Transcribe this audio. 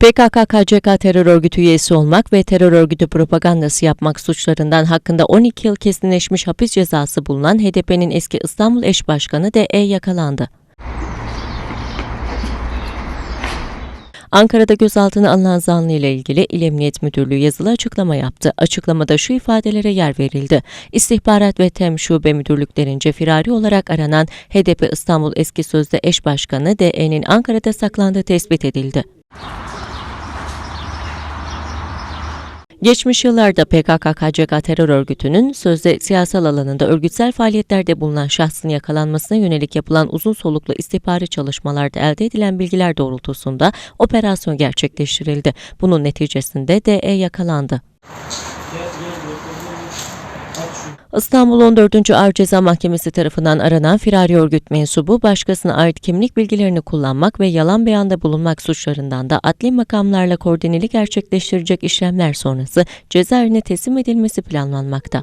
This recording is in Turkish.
PKK-KCK terör örgütü üyesi olmak ve terör örgütü propagandası yapmak suçlarından hakkında 12 yıl kesinleşmiş hapis cezası bulunan HDP'nin eski İstanbul eş başkanı DE yakalandı. Ankara'da gözaltına alınan zanlı ile ilgili İl Emniyet Müdürlüğü yazılı açıklama yaptı. Açıklamada şu ifadelere yer verildi. İstihbarat ve TEM Şube Müdürlüklerince firari olarak aranan HDP İstanbul eski sözde eş başkanı DE'nin Ankara'da saklandığı tespit edildi. Geçmiş yıllarda PKK-KCK terör örgütünün sözde siyasal alanında örgütsel faaliyetlerde bulunan şahsın yakalanmasına yönelik yapılan uzun soluklu istihbari çalışmalarda elde edilen bilgiler doğrultusunda operasyon gerçekleştirildi. Bunun neticesinde DE yakalandı. İstanbul 14. Ağır Ceza Mahkemesi tarafından aranan firari örgüt mensubu başkasına ait kimlik bilgilerini kullanmak ve yalan beyanda bulunmak suçlarından da adli makamlarla koordineli gerçekleştirecek işlemler sonrası cezaevine teslim edilmesi planlanmakta.